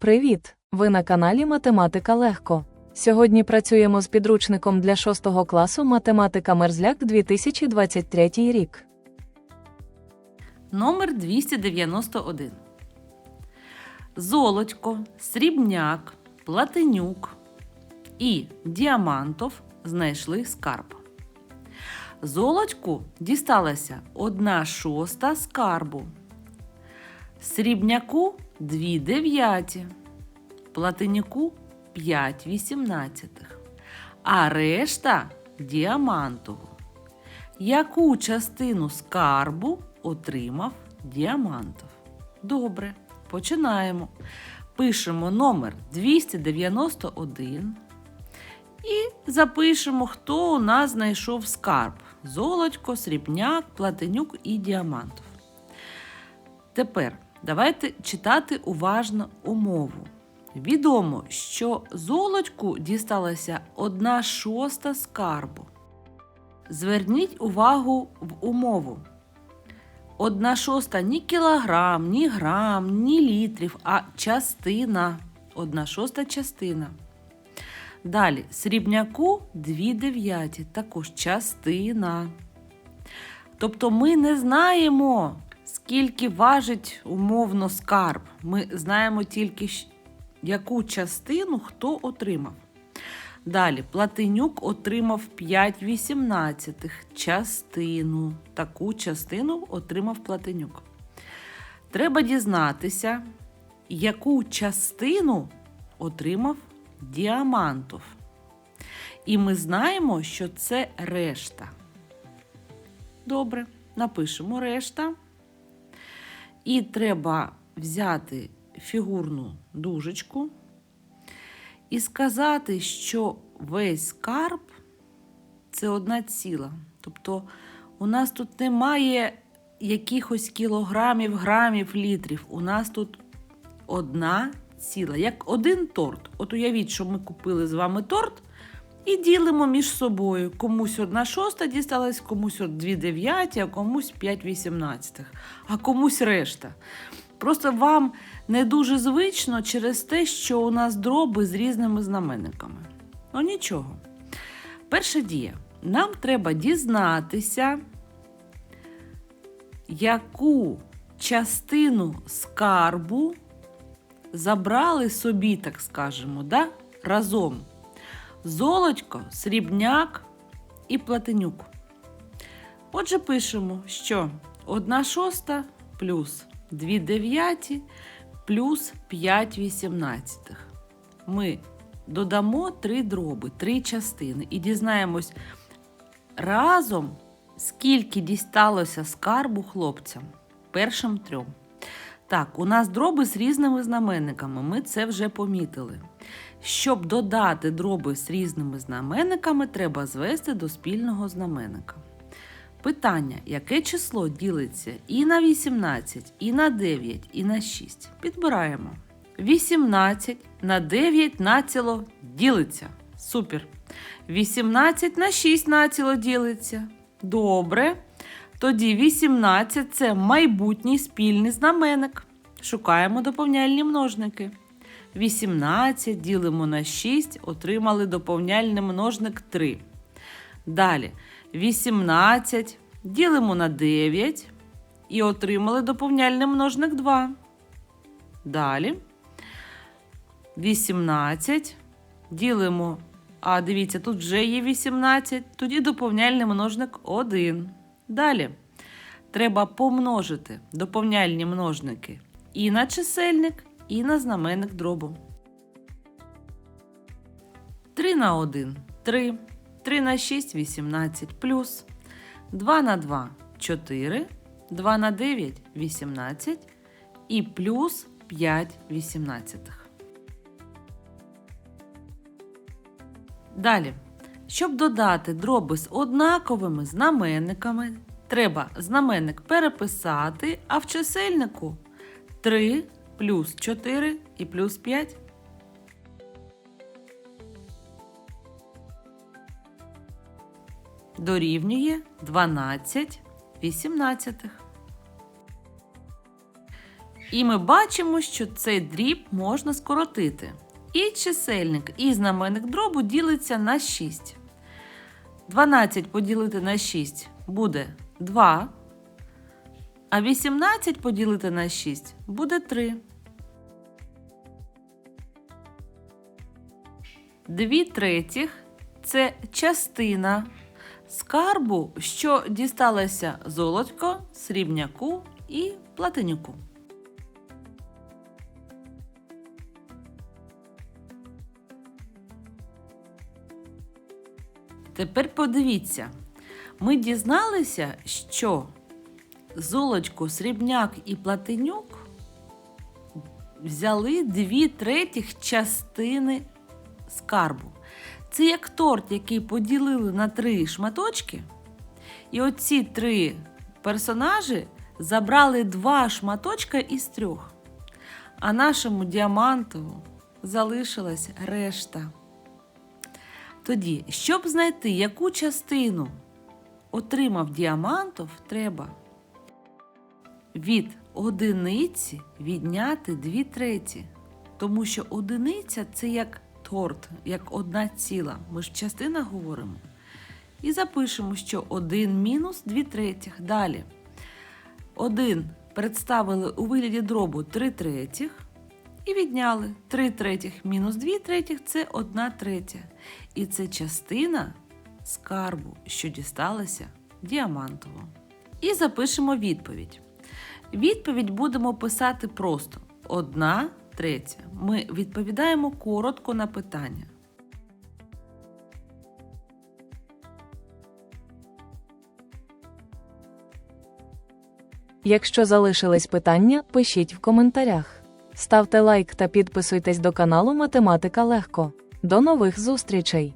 Привіт! Ви на каналі Математика Легко. Сьогодні працюємо з підручником для 6 класу Математика Мерзляк 2023 рік. Номер 291. Золотько, Срібняк, Платенюк і Діамантов знайшли скарб. Золотьку дісталася одна шоста скарбу. Срібняку дві дев'яті, Платенюку п'ять вісімнадцятих, а решта діамантову. Яку частину скарбу отримав діамантов? Добре, починаємо. Пишемо номер 291 і запишемо, хто у нас знайшов скарб: золотько, срібняк, платенюк і діамантов. Тепер давайте читати уважно умову. Відомо, що золотьку дісталася одна шоста скарбу. Зверніть увагу в умову. Одна шоста ні кілограм, ні грам, ні літрів, а частина. Одна шоста частина. Далі срібняку дві дев'яті, також частина. Тобто ми не знаємо, скільки важить умовно скарб. Ми знаємо тільки, яку частину хто отримав. Далі Платинюк отримав 5 вісімнадцятих частину. Таку частину отримав Платинюк. Треба дізнатися, яку частину отримав Діамантов. І ми знаємо, що це решта. Добре, напишемо решта. І треба взяти фігурну дужечку і сказати, що весь скарб це одна ціла. Тобто у нас тут немає якихось кілограмів, грамів, літрів. У нас тут одна ціла, як один торт. От уявіть, що ми купили з вами торт і ділимо між собою. Комусь одна шоста дісталась, комусь от дві дев'яті, а комусь п'ять вісімнадцятих, а комусь решта. Просто вам не дуже звично через те, що у нас дроби з різними знаменниками. Ну нічого. Перша дія. Нам треба дізнатися, яку частину скарбу забрали собі, так скажемо, да? разом. Золотько, срібняк і платенюк. Отже, пишемо, що 1 шоста плюс 2 дев'яті плюс 5 вісімнадцятих. Ми додамо три дроби, три частини і дізнаємось разом, скільки дісталося скарбу хлопцям. Першим трьом. Так, у нас дроби з різними знаменниками, ми це вже помітили. Щоб додати дроби з різними знаменниками, треба звести до спільного знаменника. Питання: яке число ділиться і на 18, і на 9, і на 6? Підбираємо. 18 на 9 націло ділиться. Супер. 18 на 6 націло ділиться. Добре. Тоді 18 це майбутній спільний знаменник. Шукаємо доповняльні множники. 18 ділимо на 6, отримали доповняльний множник 3. Далі 18 ділимо на 9 і отримали доповняльний множник 2. Далі 18 ділимо. А дивіться, тут вже є 18, тоді доповняльний множник 1. Далі треба помножити доповняльні множники і на чисельник, і на знаменник дробу. 3 на 1 3. 3 на 6 18 плюс 2 на 2 4, 2 на 9 18 і плюс 5 вісімнадцятих. Далі, щоб додати дроби з однаковими знаменниками, треба знаменник переписати, а в чисельнику 3 плюс 4 і плюс 5. Дорівнює 12 вісімнадцятих. І ми бачимо, що цей дріб можна скоротити. І чисельник, і знаменник дробу ділиться на 6. 12 поділити на 6 буде 2. А 18 поділити на 6 буде 3. 2 третіх це частина скарбу, що дісталася золотько, срібняку і платинюку. Тепер подивіться, ми дізналися, що золочко, срібняк і платинюк взяли дві третіх частини скарбу. Це як торт, який поділили на три шматочки. І оці три персонажі забрали два шматочка із трьох. А нашому діамантову залишилась решта. Тоді, щоб знайти, яку частину отримав діамантов, треба від одиниці відняти дві треті. Тому що одиниця це як торт, як одна ціла. Ми ж в частинах говоримо. І запишемо, що 1 мінус 2 третіх. Далі. 1 представили у вигляді дробу 3 третіх. І відняли 3 третіх мінус 2 третіх це 1 третя. І це частина скарбу, що дісталася діамантово. І запишемо відповідь. Відповідь будемо писати просто: 1 третя. Ми відповідаємо коротко на питання. Якщо залишились питання, пишіть в коментарях. Ставте лайк та підписуйтесь до каналу Математика Легко. До нових зустрічей!